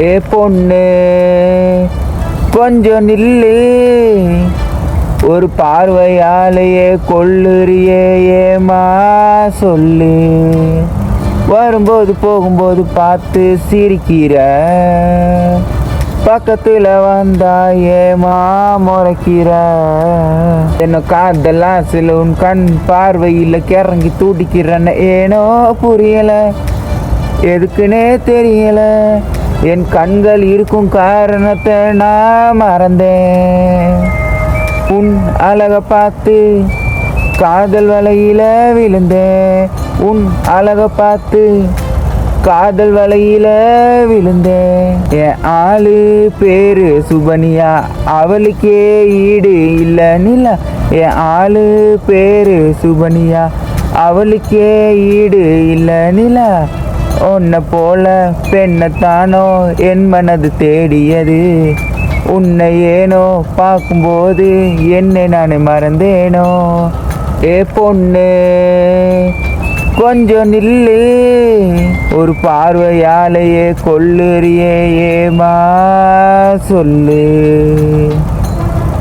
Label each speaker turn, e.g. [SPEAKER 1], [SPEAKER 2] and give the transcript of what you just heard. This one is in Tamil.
[SPEAKER 1] ஏ பொண்ணு கொஞ்சம் நில்லு. ஒரு பார்வையாலேயே கொள்ளுறியே ஏமா சொல்லு. வரும்போது போகும்போது பார்த்து சிரிக்கிற. பக்கத்தில் வந்தா ஏமா முறைக்கிற. என்ன காதெல்லாம் சில உன் கண் பார்வையில் கிறங்கி தூட்டிக்கிறன்னு ஏனோ புரியல. எதுக்குன்னே தெரியல. என் கண்கள் இருக்கும் காரணத்தை நான் மறந்தேன். உன் அழக பார்த்து காதல் வலையில விழுந்தேன். உன் அழக பார்த்து காதல் வலையில விழுந்தேன். என் ஆளு பேரு சுபனியா அவளுக்கே ஈடு இல்லை நிலா என் ஆளு பேரு சுபனியா அவளுக்கே ஈடு இல்லை நிலா உன்னை போல பெண்ணத்தானோ என் மனது தேடியது. உன்னை ஏனோ பார்க்கும்போது என்னை நான் மறந்தேனோ. ஏ பொண்ணு கொஞ்சம் நில்லு. ஒரு பார்வையாலேயே கொல்லுறியே ஏமா சொல்லு.